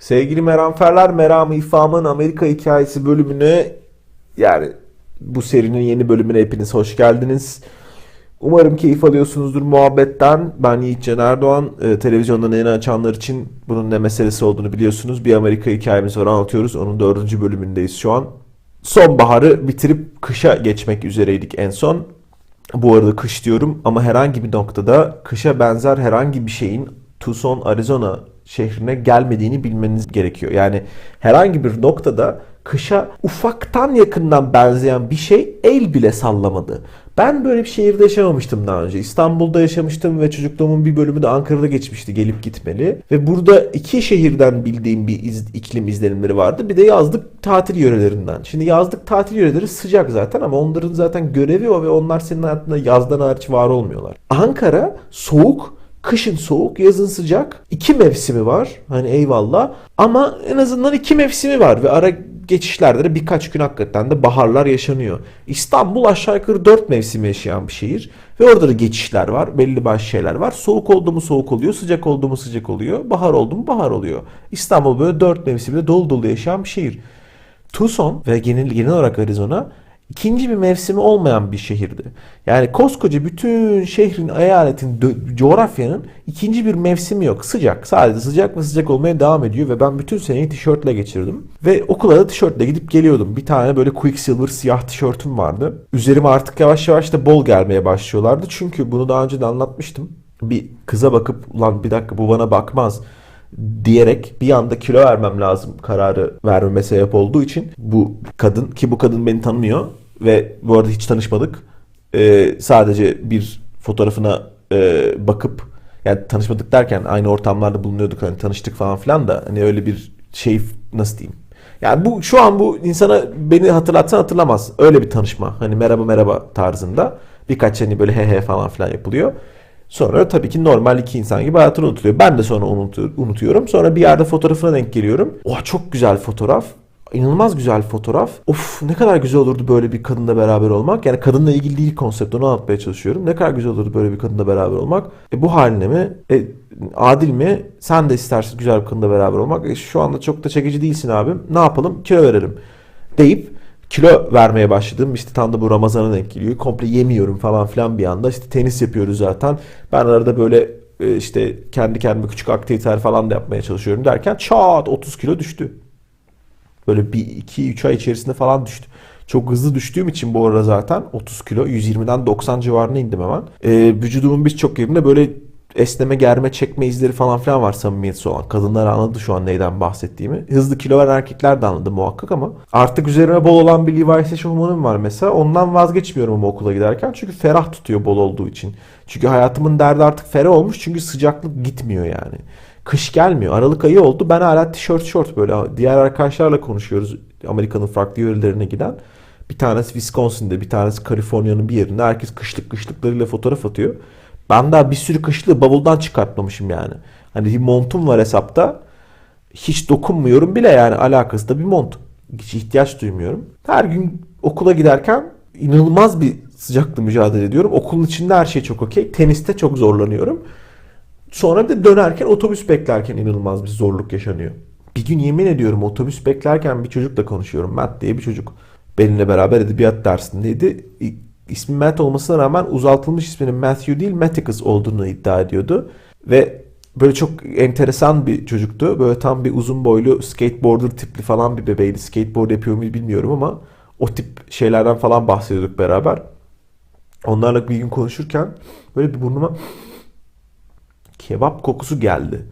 Sevgili Meramferler, Meram İfam'ın Amerika Hikayesi bölümüne yani bu serinin yeni bölümüne hepiniz hoş geldiniz. Umarım keyif alıyorsunuzdur muhabbetten. Ben Yiğit Can Erdoğan. Ee, televizyondan yeni açanlar için bunun ne meselesi olduğunu biliyorsunuz. Bir Amerika hikayemiz var anlatıyoruz. Onun dördüncü bölümündeyiz şu an. Sonbaharı bitirip kışa geçmek üzereydik en son. Bu arada kış diyorum ama herhangi bir noktada kışa benzer herhangi bir şeyin Tucson, Arizona şehrine gelmediğini bilmeniz gerekiyor. Yani herhangi bir noktada kışa ufaktan yakından benzeyen bir şey el bile sallamadı. Ben böyle bir şehirde yaşamamıştım daha önce. İstanbul'da yaşamıştım ve çocukluğumun bir bölümü de Ankara'da geçmişti gelip gitmeli. Ve burada iki şehirden bildiğim bir iz- iklim izlenimleri vardı. Bir de yazlık tatil yörelerinden. Şimdi yazlık tatil yöreleri sıcak zaten ama onların zaten görevi o ve onlar senin hayatında yazdan hariç var olmuyorlar. Ankara soğuk Kışın soğuk, yazın sıcak. İki mevsimi var. Hani eyvallah. Ama en azından iki mevsimi var. Ve ara geçişlerde de birkaç gün hakikaten de baharlar yaşanıyor. İstanbul aşağı yukarı dört mevsimi yaşayan bir şehir. Ve orada da geçişler var. Belli başlı şeyler var. Soğuk oldu mu soğuk oluyor. Sıcak oldu mu sıcak oluyor. Bahar oldu mu bahar oluyor. İstanbul böyle dört mevsimde dolu dolu yaşayan bir şehir. Tucson ve genel, genel olarak Arizona ikinci bir mevsimi olmayan bir şehirdi. Yani koskoca bütün şehrin, eyaletin, coğrafyanın ikinci bir mevsimi yok. Sıcak. Sadece sıcak ve sıcak olmaya devam ediyor ve ben bütün seneyi tişörtle geçirdim. Ve okula da tişörtle gidip geliyordum. Bir tane böyle Quicksilver siyah tişörtüm vardı. Üzerime artık yavaş yavaş da bol gelmeye başlıyorlardı. Çünkü bunu daha önce de anlatmıştım. Bir kıza bakıp ulan bir dakika bu bana bakmaz diyerek bir anda kilo vermem lazım kararı vermeme sebep olduğu için bu kadın ki bu kadın beni tanımıyor ve bu arada hiç tanışmadık. Ee, sadece bir fotoğrafına e, bakıp yani tanışmadık derken aynı ortamlarda bulunuyorduk hani tanıştık falan filan da hani öyle bir şey nasıl diyeyim. Yani bu şu an bu insana beni hatırlatsan hatırlamaz. Öyle bir tanışma. Hani merhaba merhaba tarzında. Birkaç hani böyle he he falan filan yapılıyor. Sonra tabii ki normal iki insan gibi hayatını unutuluyor. Ben de sonra unutu- unutuyorum. Sonra bir yerde fotoğrafına denk geliyorum. Oha çok güzel fotoğraf. İnanılmaz güzel fotoğraf. Of ne kadar güzel olurdu böyle bir kadınla beraber olmak. Yani kadınla ilgili değil konsept onu anlatmaya çalışıyorum. Ne kadar güzel olurdu böyle bir kadınla beraber olmak. E, bu haline mi? E, adil mi? Sen de istersin güzel bir kadınla beraber olmak. E, şu anda çok da çekici değilsin abim. Ne yapalım? Kilo verelim. Deyip kilo vermeye başladım. İşte tam da bu Ramazan'a denk geliyor. Komple yemiyorum falan filan bir anda. İşte tenis yapıyoruz zaten. Ben arada böyle e, işte kendi kendime küçük aktiviteler falan da yapmaya çalışıyorum derken çat 30 kilo düştü. Böyle bir 2-3 ay içerisinde falan düştü. Çok hızlı düştüğüm için bu arada zaten 30 kilo 120'den 90 civarına indim hemen. Ee, vücudumun birçok yerinde böyle esneme, germe, çekme izleri falan filan var samimiyetsiz olan. Kadınlar anladı şu an neyden bahsettiğimi. Hızlı kilo veren erkekler de anladı muhakkak ama artık üzerime bol olan bir Levi's eşofmanım var mesela. Ondan vazgeçmiyorum ama okula giderken. Çünkü ferah tutuyor bol olduğu için. Çünkü hayatımın derdi artık ferah olmuş. Çünkü sıcaklık gitmiyor yani. Kış gelmiyor. Aralık ayı oldu. Ben hala tişört şort böyle diğer arkadaşlarla konuşuyoruz. Amerika'nın farklı yörelerine giden. Bir tanesi Wisconsin'de, bir tanesi Kaliforniya'nın bir yerinde. Herkes kışlık kışlıklarıyla fotoğraf atıyor. Ben daha bir sürü kışlığı bavuldan çıkartmamışım yani. Hani bir montum var hesapta. Hiç dokunmuyorum bile yani alakası da bir mont. Hiç ihtiyaç duymuyorum. Her gün okula giderken inanılmaz bir sıcakla mücadele ediyorum. Okulun içinde her şey çok okey. Teniste çok zorlanıyorum. Sonra bir de dönerken otobüs beklerken inanılmaz bir zorluk yaşanıyor. Bir gün yemin ediyorum otobüs beklerken bir çocukla konuşuyorum. Matt diye bir çocuk. Benimle beraber edebiyat dersindeydi. İsmi Matt olmasına rağmen uzaltılmış isminin Matthew değil Matticus olduğunu iddia ediyordu. Ve böyle çok enteresan bir çocuktu. Böyle tam bir uzun boylu skateboarder tipli falan bir bebeydi. Skateboard yapıyor muydu bilmiyorum ama o tip şeylerden falan bahsediyorduk beraber. Onlarla bir gün konuşurken böyle bir burnuma kebap kokusu geldi.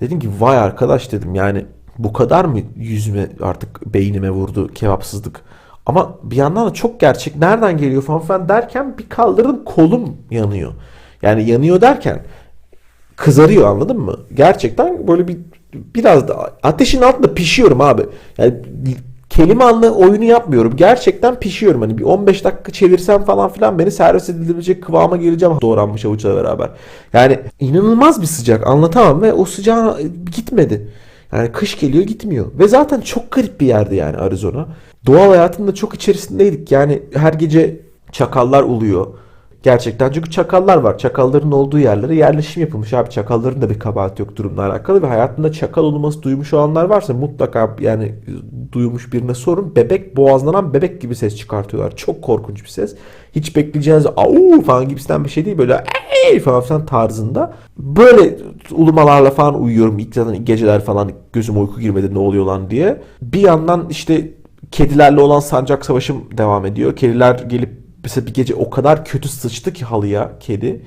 Dedim ki vay arkadaş dedim yani bu kadar mı yüzüme artık beynime vurdu kebapsızlık. Ama bir yandan da çok gerçek nereden geliyor falan filan derken bir kaldırdım kolum yanıyor. Yani yanıyor derken kızarıyor anladın mı? Gerçekten böyle bir biraz da ateşin altında pişiyorum abi. Yani kelime anlı oyunu yapmıyorum. Gerçekten pişiyorum. Hani bir 15 dakika çevirsem falan filan beni servis edilebilecek kıvama geleceğim doğranmış avuçla beraber. Yani inanılmaz bir sıcak anlatamam ve o sıcağın gitmedi. Yani kış geliyor gitmiyor. Ve zaten çok garip bir yerdi yani Arizona. Doğal hayatın da çok içerisindeydik. Yani her gece çakallar uluyor. Gerçekten çünkü çakallar var. Çakalların olduğu yerlere yerleşim yapılmış abi. Çakalların da bir kabahati yok durumla alakalı ve hayatında çakal olması duymuş olanlar varsa mutlaka yani duymuş birine sorun. Bebek boğazlanan bebek gibi ses çıkartıyorlar. Çok korkunç bir ses. Hiç bekleyeceğiniz au falan gibisinden bir şey değil. Böyle ey falan filan tarzında. Böyle ulumalarla falan uyuyorum. İlk zaten geceler falan gözüm uyku girmedi ne oluyor lan diye. Bir yandan işte kedilerle olan sancak savaşım devam ediyor. Kediler gelip mesela bir gece o kadar kötü sıçtı ki halıya kedi.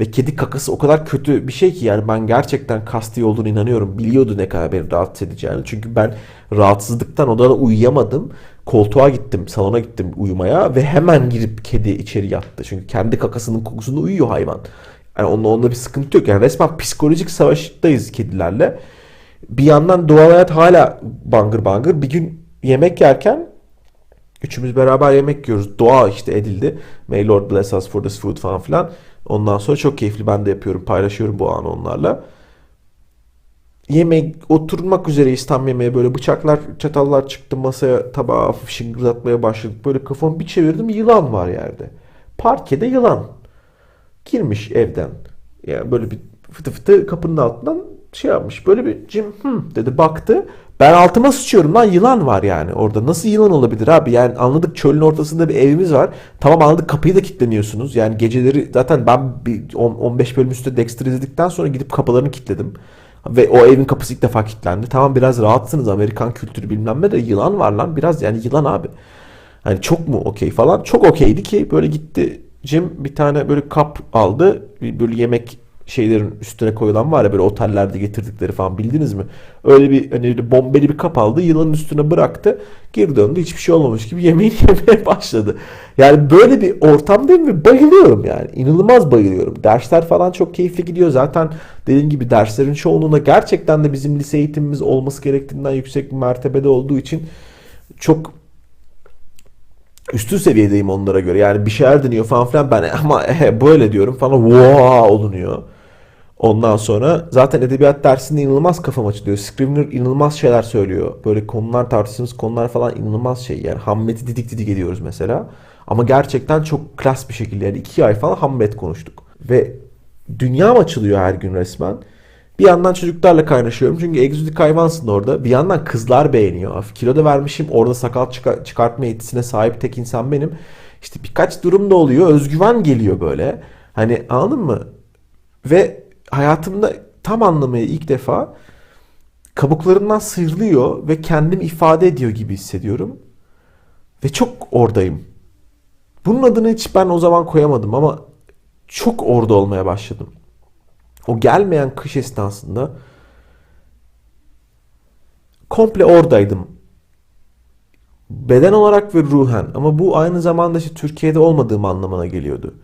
Ve kedi kakası o kadar kötü bir şey ki yani ben gerçekten kasti olduğunu inanıyorum. Biliyordu ne kadar beni rahatsız edeceğini. Çünkü ben rahatsızlıktan odada uyuyamadım. Koltuğa gittim, salona gittim uyumaya ve hemen girip kedi içeri yattı. Çünkü kendi kakasının kokusunda uyuyor hayvan. Yani onunla, onunla bir sıkıntı yok. Yani resmen psikolojik savaştayız kedilerle. Bir yandan doğal hayat hala bangır bangır. Bir gün yemek yerken Üçümüz beraber yemek yiyoruz. Dua işte edildi. May Lord bless us for this food falan filan. Ondan sonra çok keyifli. Ben de yapıyorum. Paylaşıyorum bu anı onlarla. Yemek oturmak üzereyiz tam yemeğe böyle bıçaklar çatallar çıktı masaya tabağı hafif şıngırdatmaya başladık. Böyle kafamı bir çevirdim yılan var yerde. Parkede yılan. Girmiş evden. Yani böyle bir fıtı fıtı kapının altından şey yapmış. Böyle bir cim hı dedi baktı. Ben altıma sıçıyorum lan yılan var yani orada. Nasıl yılan olabilir abi? Yani anladık çölün ortasında bir evimiz var. Tamam anladık kapıyı da kilitleniyorsunuz. Yani geceleri zaten ben bir 15 bölüm üstü Dexter izledikten sonra gidip kapılarını kilitledim. Ve o evin kapısı ilk defa kilitlendi. Tamam biraz rahatsınız Amerikan kültürü bilmem ne de yılan var lan. Biraz yani yılan abi. Hani çok mu okey falan. Çok okeydi ki böyle gitti Jim bir tane böyle kap aldı. Böyle yemek şeylerin üstüne koyulan var ya böyle otellerde getirdikleri falan bildiniz mi? Öyle bir hani bombeli bir kap aldı yılanın üstüne bıraktı geri döndü hiçbir şey olmamış gibi yemeğini yemeye başladı. Yani böyle bir ortamdayım ve bayılıyorum yani inanılmaz bayılıyorum. Dersler falan çok keyifli gidiyor zaten dediğim gibi derslerin çoğunluğunda gerçekten de bizim lise eğitimimiz olması gerektiğinden yüksek bir mertebede olduğu için çok üstün seviyedeyim onlara göre. Yani bir şeyler deniyor falan filan ben ama böyle diyorum falan wow olunuyor. Ondan sonra zaten edebiyat dersinde inanılmaz kafam açılıyor. Scrivener inanılmaz şeyler söylüyor. Böyle konular tartıştığımız konular falan inanılmaz şey. Yani Hamlet'i didik didik ediyoruz mesela. Ama gerçekten çok klas bir şekilde yani iki ay falan Hamlet konuştuk. Ve dünyam açılıyor her gün resmen. Bir yandan çocuklarla kaynaşıyorum çünkü egzotik hayvansın orada. Bir yandan kızlar beğeniyor. Kilo da vermişim orada sakal çıkar- çıkartma yetisine sahip tek insan benim. İşte birkaç durum da oluyor. Özgüven geliyor böyle. Hani anladın mı? Ve hayatımda tam anlamıyla ilk defa kabuklarından sıyrılıyor ve kendimi ifade ediyor gibi hissediyorum. Ve çok oradayım. Bunun adını hiç ben o zaman koyamadım ama çok orada olmaya başladım. O gelmeyen kış esnasında komple oradaydım. Beden olarak ve ruhen ama bu aynı zamanda işte Türkiye'de olmadığım anlamına geliyordu.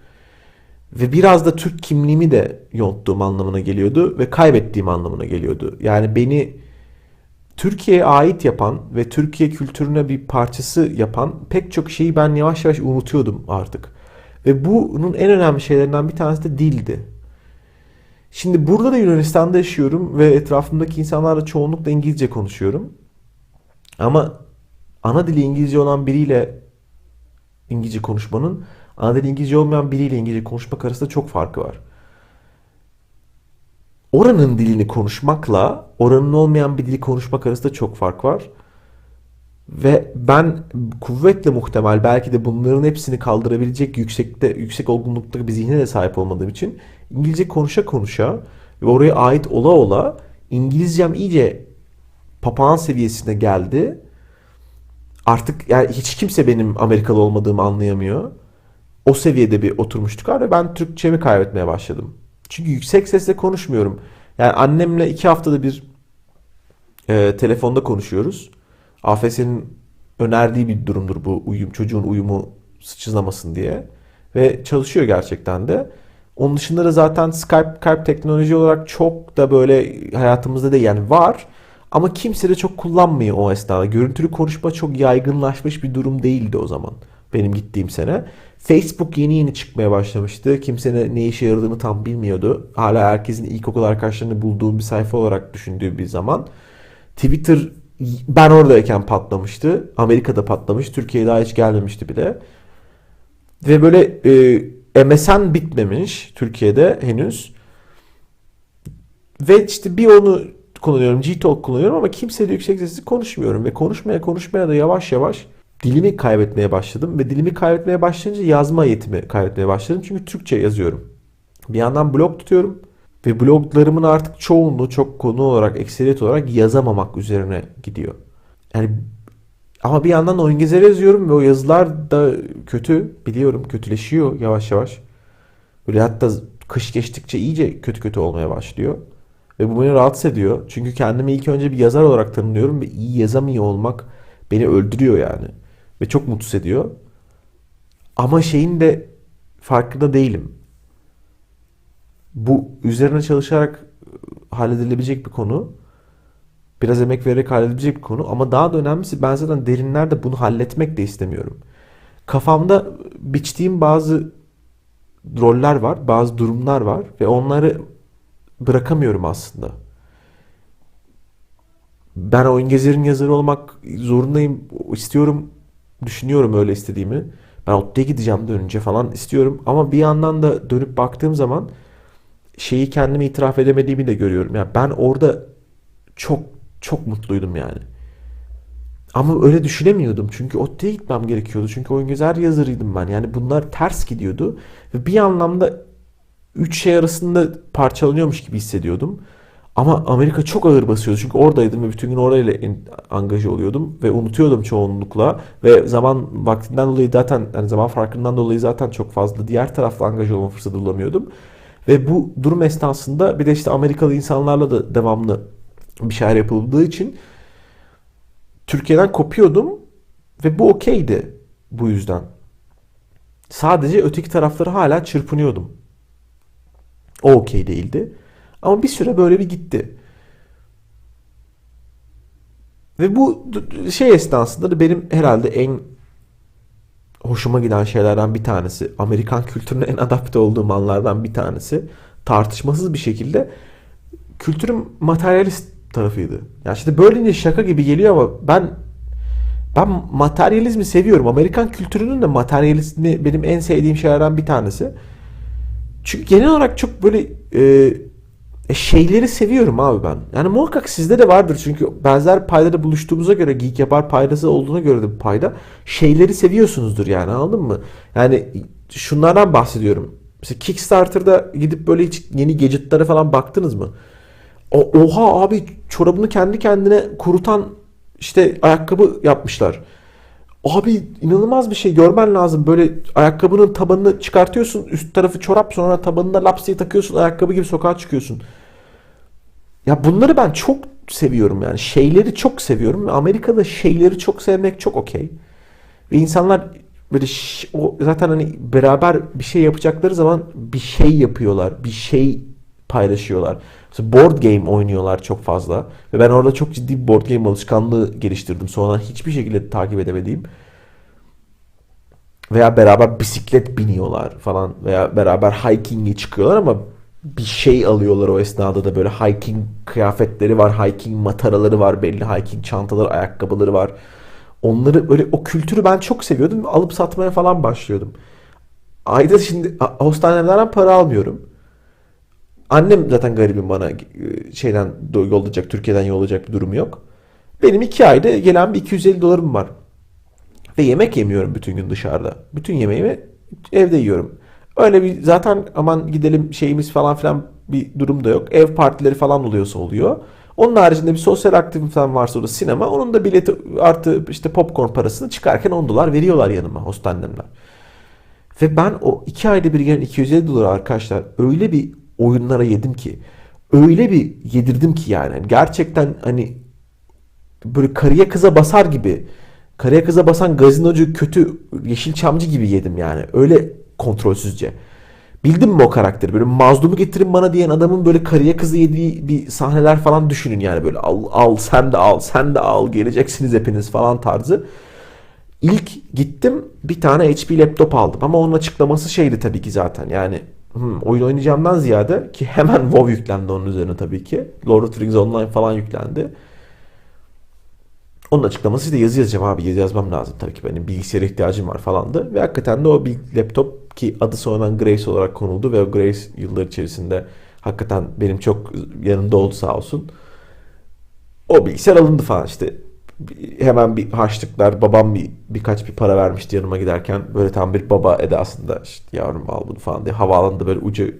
Ve biraz da Türk kimliğimi de yonttuğum anlamına geliyordu ve kaybettiğim anlamına geliyordu. Yani beni Türkiye'ye ait yapan ve Türkiye kültürüne bir parçası yapan pek çok şeyi ben yavaş yavaş unutuyordum artık. Ve bunun en önemli şeylerinden bir tanesi de dildi. Şimdi burada da Yunanistan'da yaşıyorum ve etrafımdaki insanlarla çoğunlukla İngilizce konuşuyorum. Ama ana dili İngilizce olan biriyle İngilizce konuşmanın ana dili İngilizce olmayan biriyle İngilizce konuşmak arasında çok farkı var. Oranın dilini konuşmakla oranın olmayan bir dili konuşmak arasında çok fark var. Ve ben kuvvetle muhtemel belki de bunların hepsini kaldırabilecek yüksekte yüksek olgunlukta bir zihne de sahip olmadığım için İngilizce konuşa konuşa ve oraya ait ola ola İngilizcem iyice papağan seviyesine geldi. Artık yani hiç kimse benim Amerikalı olmadığımı anlayamıyor. O seviyede bir oturmuştuk ve ben Türkçemi kaybetmeye başladım. Çünkü yüksek sesle konuşmuyorum. Yani annemle iki haftada bir e, telefonda konuşuyoruz. AFS'nin önerdiği bir durumdur bu uyum çocuğun uyumu sıçramasın diye ve çalışıyor gerçekten de. Onun dışında da zaten Skype, Skype teknoloji olarak çok da böyle hayatımızda da yani var. Ama kimse de çok kullanmıyor o esnada. Görüntülü konuşma çok yaygınlaşmış bir durum değildi o zaman. Benim gittiğim sene. Facebook yeni yeni çıkmaya başlamıştı. Kimse ne, işe yaradığını tam bilmiyordu. Hala herkesin ilkokul arkadaşlarını bulduğu bir sayfa olarak düşündüğü bir zaman. Twitter ben oradayken patlamıştı. Amerika'da patlamış. Türkiye'ye daha hiç gelmemişti bile. Ve böyle e, MSN bitmemiş Türkiye'de henüz. Ve işte bir onu kullanıyorum, Gtalk kullanıyorum ama kimseyle yüksek sesli konuşmuyorum. Ve konuşmaya konuşmaya da yavaş yavaş dilimi kaybetmeye başladım. Ve dilimi kaybetmeye başlayınca yazma yetimi kaybetmeye başladım. Çünkü Türkçe yazıyorum. Bir yandan blog tutuyorum. Ve bloglarımın artık çoğunluğu çok konu olarak, ekseriyet olarak yazamamak üzerine gidiyor. Yani ama bir yandan oyun gezer yazıyorum ve o yazılar da kötü. Biliyorum kötüleşiyor yavaş yavaş. Böyle hatta kış geçtikçe iyice kötü kötü olmaya başlıyor. Ve bu beni rahatsız ediyor. Çünkü kendimi ilk önce bir yazar olarak tanımlıyorum ve iyi yazamıyor olmak beni öldürüyor yani. Ve çok mutsuz ediyor. Ama şeyin de farkında değilim. Bu üzerine çalışarak halledilebilecek bir konu. Biraz emek vererek halledilecek bir konu. Ama daha da önemlisi ben zaten derinlerde bunu halletmek de istemiyorum. Kafamda biçtiğim bazı roller var, bazı durumlar var ve onları bırakamıyorum aslında. Ben oyun gezerin yazarı olmak zorundayım, istiyorum, düşünüyorum öyle istediğimi. Ben ODTÜ'ye gideceğim dönünce falan istiyorum ama bir yandan da dönüp baktığım zaman şeyi kendime itiraf edemediğimi de görüyorum. Yani ben orada çok çok mutluydum yani. Ama öyle düşünemiyordum. Çünkü ODTÜ'ye gitmem gerekiyordu. Çünkü oyun gezer yazarıydım ben. Yani bunlar ters gidiyordu. Ve bir anlamda üç şey arasında parçalanıyormuş gibi hissediyordum. Ama Amerika çok ağır basıyordu. Çünkü oradaydım ve bütün gün orayla angaje oluyordum. Ve unutuyordum çoğunlukla. Ve zaman vaktinden dolayı zaten, yani zaman farkından dolayı zaten çok fazla diğer tarafla angaje olma fırsatı bulamıyordum. Ve bu durum esnasında bir de işte Amerikalı insanlarla da devamlı bir şeyler yapıldığı için Türkiye'den kopuyordum ve bu okeydi bu yüzden. Sadece öteki tarafları hala çırpınıyordum. O okey değildi. Ama bir süre böyle bir gitti. Ve bu şey esnasında da benim herhalde en hoşuma giden şeylerden bir tanesi, Amerikan kültürüne en adapte olduğum anlardan bir tanesi, tartışmasız bir şekilde kültürün materyalist tarafıydı. Yani işte böylece şaka gibi geliyor ama ben ben materyalizmi seviyorum. Amerikan kültürünün de materyalizmi benim en sevdiğim şeylerden bir tanesi. Çünkü genel olarak çok böyle e, e, şeyleri seviyorum abi ben. Yani muhakkak sizde de vardır çünkü benzer paydada buluştuğumuza göre Geek Yapar paydası olduğuna göre de bir payda şeyleri seviyorsunuzdur yani anladın mı? Yani şunlardan bahsediyorum. Mesela Kickstarter'da gidip böyle hiç yeni gadgetlara falan baktınız mı? O, oha abi çorabını kendi kendine kurutan işte ayakkabı yapmışlar. Abi inanılmaz bir şey görmen lazım. Böyle ayakkabının tabanını çıkartıyorsun. Üst tarafı çorap sonra tabanına laps diye takıyorsun. Ayakkabı gibi sokağa çıkıyorsun. Ya bunları ben çok seviyorum yani. Şeyleri çok seviyorum. Amerika'da şeyleri çok sevmek çok okey. Ve insanlar böyle o zaten hani beraber bir şey yapacakları zaman bir şey yapıyorlar. Bir şey paylaşıyorlar. Board game oynuyorlar çok fazla. Ve ben orada çok ciddi bir board game alışkanlığı geliştirdim. Sonradan hiçbir şekilde takip edemediğim. Veya beraber bisiklet biniyorlar falan. Veya beraber hiking'e çıkıyorlar ama bir şey alıyorlar o esnada da böyle hiking kıyafetleri var, hiking mataraları var, belli hiking çantaları, ayakkabıları var. Onları böyle o kültürü ben çok seviyordum. Alıp satmaya falan başlıyordum. Ayda şimdi hastanelerden para almıyorum. Annem zaten garibim bana e, şeyden yollayacak, Türkiye'den yollayacak bir durum yok. Benim iki ayda gelen bir 250 dolarım var. Ve yemek yemiyorum bütün gün dışarıda. Bütün yemeğimi evde yiyorum. Öyle bir zaten aman gidelim şeyimiz falan filan bir durum da yok. Ev partileri falan oluyorsa oluyor. Onun haricinde bir sosyal aktivitem varsa o da sinema. Onun da bileti artı işte popcorn parasını çıkarken 10 dolar veriyorlar yanıma host annemler. Ve ben o iki ayda bir gelen 250 dolar arkadaşlar öyle bir oyunlara yedim ki öyle bir yedirdim ki yani gerçekten hani böyle karıya kıza basar gibi karıya kıza basan gazinocu kötü Yeşilçamcı gibi yedim yani öyle kontrolsüzce. Bildim mi o karakteri? Böyle mazlumu getirin bana diyen adamın böyle karıya kızı yediği bir sahneler falan düşünün yani böyle al, al sen de al sen de al geleceksiniz hepiniz falan tarzı. İlk gittim bir tane HP laptop aldım ama onun açıklaması şeydi tabii ki zaten yani hmm, oyun oynayacağımdan ziyade ki hemen WoW yüklendi onun üzerine tabii ki. Lord of the Rings Online falan yüklendi. Onun açıklaması da yazı yazacağım abi yazı yazmam lazım tabii ki benim bilgisayara ihtiyacım var falandı. Ve hakikaten de o bir laptop ki adı sonradan Grace olarak konuldu ve o Grace yıllar içerisinde hakikaten benim çok yanımda oldu sağ olsun. O bilgisayar alındı falan işte. Hemen bir harçlıklar babam bir birkaç bir para vermişti yanıma giderken böyle tam bir baba edasında işte yavrum al bunu falan diye havaalanında böyle ucu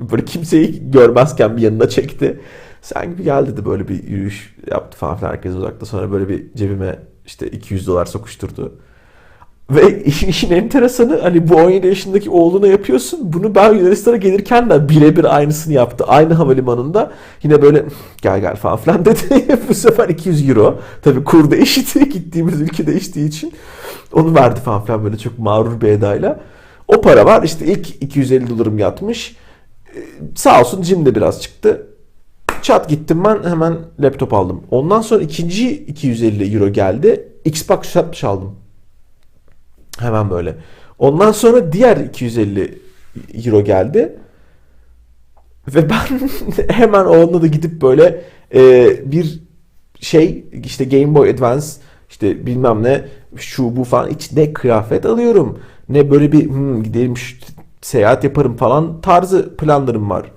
böyle kimseyi görmezken bir yanına çekti. Sen gibi gel dedi böyle bir yürüyüş yaptı falan filan herkes uzakta. Sonra böyle bir cebime işte 200 dolar sokuşturdu. Ve işin, işin enteresanı hani bu 17 yaşındaki oğluna yapıyorsun. Bunu ben Yunanistan'a gelirken de birebir aynısını yaptı. Aynı havalimanında yine böyle gel gel falan filan dedi. bu sefer 200 euro. Tabii kur değişti. Gittiğimiz ülke değiştiği için. Onu verdi falan filan böyle çok mağrur bir edayla. O para var. İşte ilk 250 dolarım yatmış. Ee, Sağ olsun Jim de biraz çıktı. Çat gittim ben hemen laptop aldım. Ondan sonra ikinci 250 euro geldi. Xbox 360 aldım. Hemen böyle. Ondan sonra diğer 250 euro geldi. Ve ben hemen onunla da gidip böyle e, bir şey işte Game Boy Advance işte bilmem ne şu bu falan hiç ne kıyafet alıyorum ne böyle bir hmm, gidelim seyahat yaparım falan tarzı planlarım var.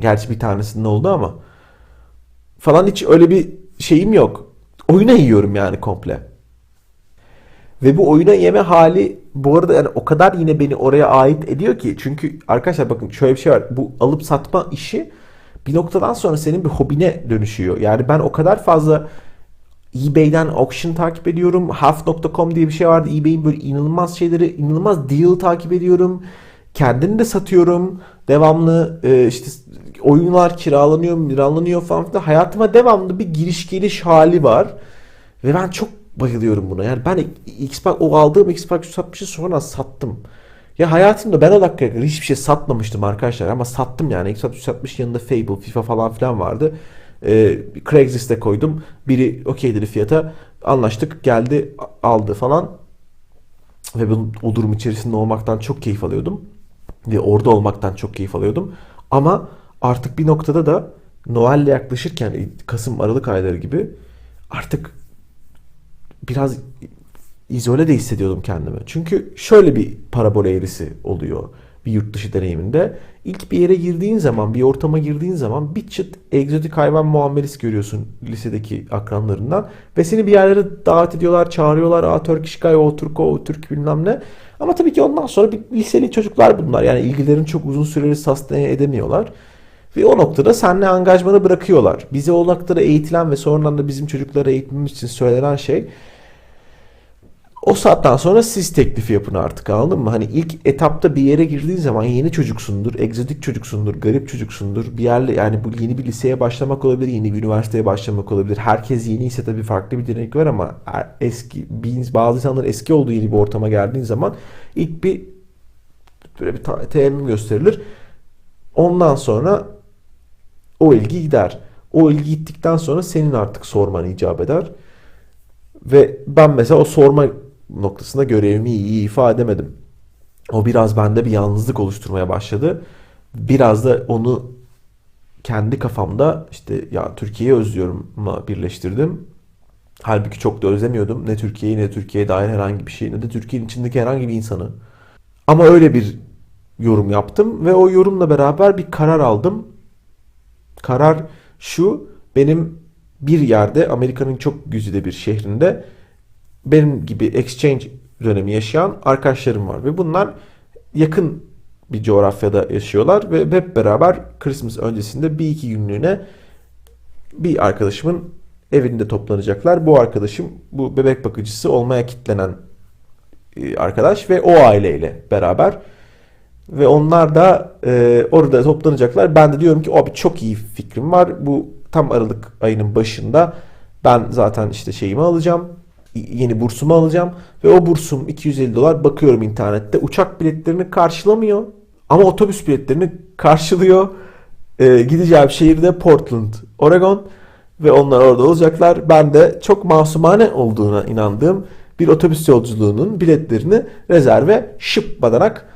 Gerçi bir tanesinde oldu ama falan hiç öyle bir şeyim yok. Oyuna yiyorum yani komple. Ve bu oyuna yeme hali bu arada yani o kadar yine beni oraya ait ediyor ki. Çünkü arkadaşlar bakın şöyle bir şey var. Bu alıp satma işi bir noktadan sonra senin bir hobine dönüşüyor. Yani ben o kadar fazla eBay'den auction takip ediyorum. Half.com diye bir şey vardı. eBay'in böyle inanılmaz şeyleri, inanılmaz deal takip ediyorum. Kendini de satıyorum. Devamlı e, işte oyunlar kiralanıyor, kiralanıyor falan filan. Hayatıma devamlı bir giriş geliş hali var. Ve ben çok bayılıyorum buna. Yani ben Xbox, o aldığım Xbox 360'ı sonra sattım. Ya hayatımda ben o dakikaya kadar hiçbir şey satmamıştım arkadaşlar ama sattım yani. Xbox 360 yanında Fable, FIFA falan filan vardı. Ee, Craigslist'e koydum. Biri okey dedi fiyata. Anlaştık geldi aldı falan. Ve ben o durum içerisinde olmaktan çok keyif alıyordum. Ve orada olmaktan çok keyif alıyordum. Ama artık bir noktada da Noel'le yaklaşırken Kasım Aralık ayları gibi artık biraz izole de hissediyordum kendimi. Çünkü şöyle bir parabol eğrisi oluyor bir yurt dışı deneyiminde. İlk bir yere girdiğin zaman, bir ortama girdiğin zaman bir çıt egzotik hayvan muamelesi görüyorsun lisedeki akranlarından. Ve seni bir yerlere davet ediyorlar, çağırıyorlar. Aa Turkish guy, o Türk, o Türk bilmem ne. Ama tabii ki ondan sonra bir liseli çocuklar bunlar. Yani ilgilerini çok uzun süreli sustain edemiyorlar. Ve o noktada seninle angajmanı bırakıyorlar. Bize o noktada eğitilen ve sonradan da bizim çocuklara eğitmemiz için söylenen şey o saatten sonra siz teklifi yapın artık anladın mı? Hani ilk etapta bir yere girdiğin zaman yeni çocuksundur, egzotik çocuksundur, garip çocuksundur. Bir yerle yani bu yeni bir liseye başlamak olabilir, yeni bir üniversiteye başlamak olabilir. Herkes yeni ise tabii farklı bir dinamik var ama er- eski bazı insanlar eski olduğu yeni bir ortama geldiğin zaman ilk bir böyle bir teellüm gösterilir. Ondan sonra o ilgi gider. O ilgi gittikten sonra senin artık sorman icap eder. Ve ben mesela o sorma noktasında görevimi iyi ifade edemedim. O biraz bende bir yalnızlık oluşturmaya başladı. Biraz da onu kendi kafamda işte ya Türkiye'yi özlüyorumla birleştirdim. Halbuki çok da özlemiyordum. Ne Türkiye'yi ne Türkiye'ye dair herhangi bir şey ne de Türkiye'nin içindeki herhangi bir insanı. Ama öyle bir yorum yaptım ve o yorumla beraber bir karar aldım. Karar şu, benim bir yerde Amerika'nın çok güzide bir şehrinde benim gibi exchange dönemi yaşayan arkadaşlarım var ve bunlar yakın bir coğrafyada yaşıyorlar ve hep beraber Christmas öncesinde bir iki günlüğüne bir arkadaşımın evinde toplanacaklar. Bu arkadaşım bu bebek bakıcısı olmaya kitlenen e, arkadaş ve o aileyle beraber ve onlar da e, orada toplanacaklar. Ben de diyorum ki abi çok iyi fikrim var. Bu tam Aralık ayının başında ben zaten işte şeyimi alacağım. Yeni bursumu alacağım. Ve o bursum 250 dolar. Bakıyorum internette. Uçak biletlerini karşılamıyor. Ama otobüs biletlerini karşılıyor. E, gideceğim şehirde Portland, Oregon. Ve onlar orada olacaklar. Ben de çok masumane olduğuna inandığım bir otobüs yolculuğunun biletlerini rezerve şıpmadanak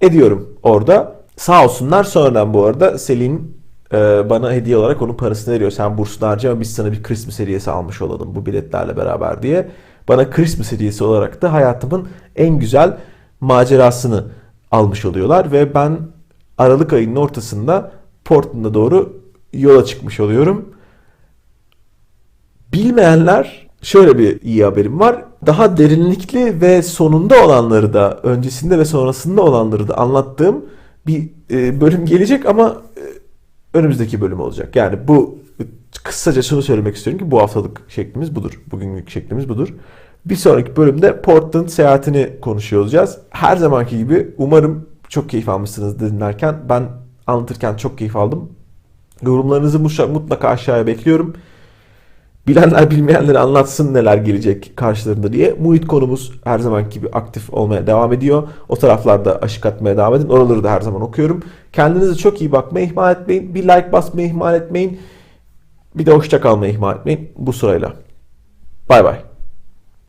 ediyorum orada. Sağ olsunlar sonradan bu arada Selin bana hediye olarak onun parasını veriyor. Sen bursunu harcama biz sana bir Christmas hediyesi almış olalım bu biletlerle beraber diye. Bana Christmas hediyesi olarak da hayatımın en güzel macerasını almış oluyorlar ve ben Aralık ayının ortasında Portland'a doğru yola çıkmış oluyorum. Bilmeyenler şöyle bir iyi haberim var. Daha derinlikli ve sonunda olanları da öncesinde ve sonrasında olanları da anlattığım bir e, bölüm gelecek ama önümüzdeki bölüm olacak. Yani bu kısaca şunu söylemek istiyorum ki bu haftalık şeklimiz budur. Bugünlük şeklimiz budur. Bir sonraki bölümde Portland seyahatini konuşuyor olacağız. Her zamanki gibi umarım çok keyif almışsınız dinlerken. Ben anlatırken çok keyif aldım. Yorumlarınızı mutlaka aşağıya bekliyorum. Bilenler bilmeyenleri anlatsın neler gelecek karşılarında diye. Muhit konumuz her zamanki gibi aktif olmaya devam ediyor. O taraflarda aşık atmaya devam edin. Oraları da her zaman okuyorum. Kendinize çok iyi bakmayı ihmal etmeyin. Bir like basmayı ihmal etmeyin. Bir de hoşça kalmayı ihmal etmeyin bu sırayla. Bay bay.